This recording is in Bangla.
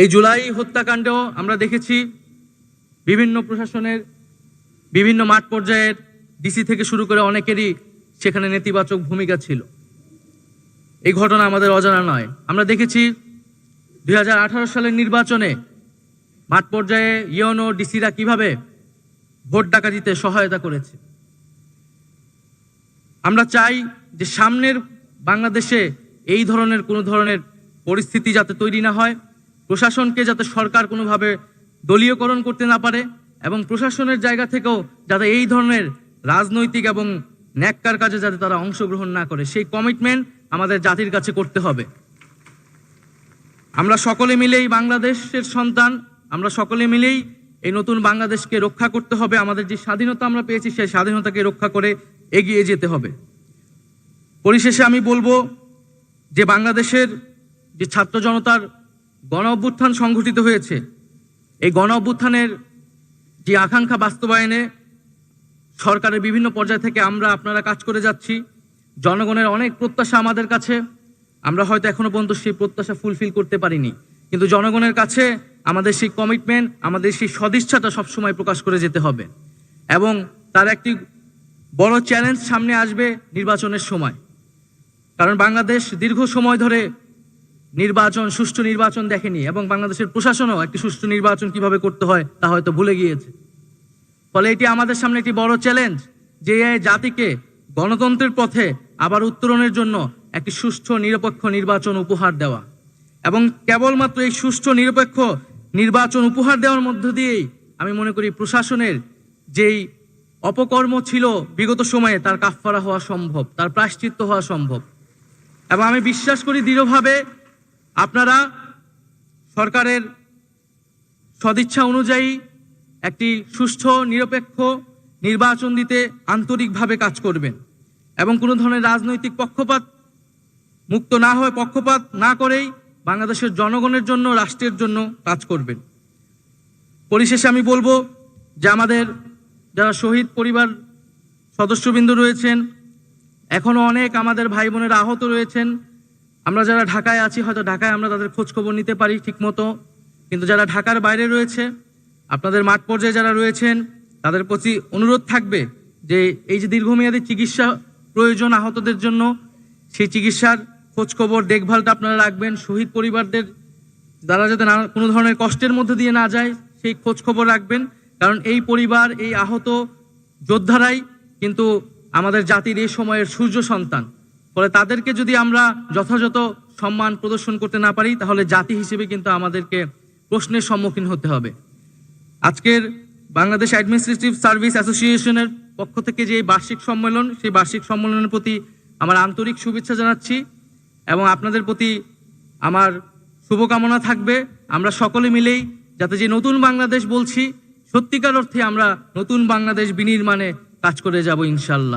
এই জুলাই হত্যাকাণ্ডেও আমরা দেখেছি বিভিন্ন প্রশাসনের বিভিন্ন মাঠ পর্যায়ের ডিসি থেকে শুরু করে অনেকেরই সেখানে নেতিবাচক ভূমিকা ছিল। এই ঘটনা আমাদের অজানা নয়। আমরা দেখেছি দু হাজার আঠারো সালের নির্বাচনে মাঠ পর্যায়ে ইয়নো ডিসিরা কীভাবে ভোট ডাকাতিতে সহায়তা করেছে। আমরা চাই যে সামনের বাংলাদেশে এই ধরনের কোনো ধরনের পরিস্থিতি যাতে তৈরি না হয়। প্রশাসনকে যাতে সরকার কোনোভাবে দলীয়করণ করতে না পারে এবং প্রশাসনের জায়গা থেকেও যাতে এই ধরনের রাজনৈতিক এবং ন্যাক্কার কাজে যাতে তারা অংশগ্রহণ না করে, সেই কমিটমেন্ট আমাদের জাতির কাছে করতে হবে। আমরা সকলে মিলেই বাংলাদেশের সন্তান, আমরা সকলে মিলেই এই নতুন বাংলাদেশকে রক্ষা করতে হবে, আমাদের যে স্বাধীনতা আমরা পেয়েছি সেই স্বাধীনতাকে রক্ষা করে এগিয়ে যেতে হবে। পরিশেষে আমি বলব যে বাংলাদেশের যে ছাত্র জনতার গণ অভ্যুত্থান সংঘটিত হয়েছে। এই গণ অভ্যুত্থানের যে আকাঙ্ক্ষা বাস্তবায়নে সরকারের বিভিন্ন পর্যায় থেকে আমরা আপনারা কাজ করে যাচ্ছি। জনগণের অনেক প্রত্যাশা আমাদের কাছে। আমরা হয়তো এখনও পর্যন্ত সেই প্রত্যাশা ফুলফিল করতে পারিনি। কিন্তু জনগণের কাছে আমাদের সেই কমিটমেন্ট আমাদের সেই সদিচ্ছাটা সবসময় প্রকাশ করে যেতে হবে। এবং তার একটি বড় চ্যালেঞ্জ সামনে আসবে নির্বাচনের সময়। কারণ বাংলাদেশ দীর্ঘ সময় ধরে নির্বাচন, সুষ্ঠু নির্বাচন দেখেনি এবং বাংলাদেশের প্রশাসনও একটি সুষ্ঠু নির্বাচন কীভাবে করতে হয় তা হয়তো ভুলে গিয়েছে। ফলে এটি আমাদের সামনে একটি বড় চ্যালেঞ্জ যে জাতিকে গণতন্ত্রের পথে আবার উত্তরণের জন্য একটি সুষ্ঠু, নিরপেক্ষ নির্বাচন উপহার দেওয়া। এবং কেবলমাত্র এই সুষ্ঠু, নিরপেক্ষ নির্বাচন উপহার দেওয়ার মধ্য দিয়েই আমি মনে করি প্রশাসনের যেই অপকর্ম ছিল বিগত সময়ে, তার কাফফারা হওয়া সম্ভব, তার প্রায়শ্চিত্ত হওয়া সম্ভব। এবং আমি বিশ্বাস করি দৃঢ়ভাবে আপনারা সরকারের সদিচ্ছা অনুযায়ী একটি সুষ্ঠু, নিরপেক্ষ নির্বাচন দিতে আন্তরিকভাবে কাজ করবেন এবং কোনো ধরনের রাজনৈতিক পক্ষপাত, মুক্ত না হয়ে পক্ষপাত না করেই বাংলাদেশের জনগণের জন্য, রাষ্ট্রের জন্য কাজ করবেন। পরিশেষে আমি বলব যে আমাদের যারা শহীদ পরিবার সদস্যবৃন্দ রয়েছেন এখনও অনেক আমাদের ভাই বোনেরা আহত রয়েছেন। আমরা যারা ঢাকায় আছি, হয়তো ঢাকায় আমরা তাদের খোঁজ খবর নিতে পারি ঠিকমতো। কিন্তু যারা ঢাকার বাইরে রয়েছে, আপনাদের মাঠ পর্যায়ে যারা রয়েছেন, তাদের প্রতি অনুরোধ থাকবে যে এই যে দীর্ঘমেয়াদী চিকিৎসা প্রয়োজন আহতদের জন্য, সেই চিকিৎসার খোঁজখবর, দেখভালটা আপনারা রাখবেন। শহীদ পরিবারদের তারা যাতে না, কোনো ধরনের কষ্টের মধ্যে দিয়ে না যায়, সেই খোঁজখবর রাখবেন। কারণ এই পরিবার, এই আহত যোদ্ধারাই কিন্তু আমাদের জাতির এই সময়ের সূর্য সন্তান। ফলে তাদেরকে যদি আমরা যথাযথ সম্মান প্রদর্শন করতে না পারি, তাহলে জাতি হিসেবে কিন্তু আমাদেরকে প্রশ্নের সম্মুখীন হতে হবে। আজকের বাংলাদেশ অ্যাডমিনিস্ট্রেটিভ সার্ভিস অ্যাসোসিয়েশনের পক্ষ থেকে যে বার্ষিক সম্মেলন, সেই বার্ষিক সম্মেলনের প্রতি আমার আন্তরিক শুভেচ্ছা জানাচ্ছি এবং আপনাদের প্রতি আমার শুভকামনা থাকবে। আমরা সকলে মিলেই যাতে যে নতুন বাংলাদেশ বলছি, সত্যিকার অর্থে আমরা নতুন বাংলাদেশ বিনির্মাণে কাজ করে যাব ইনশাল্লাহ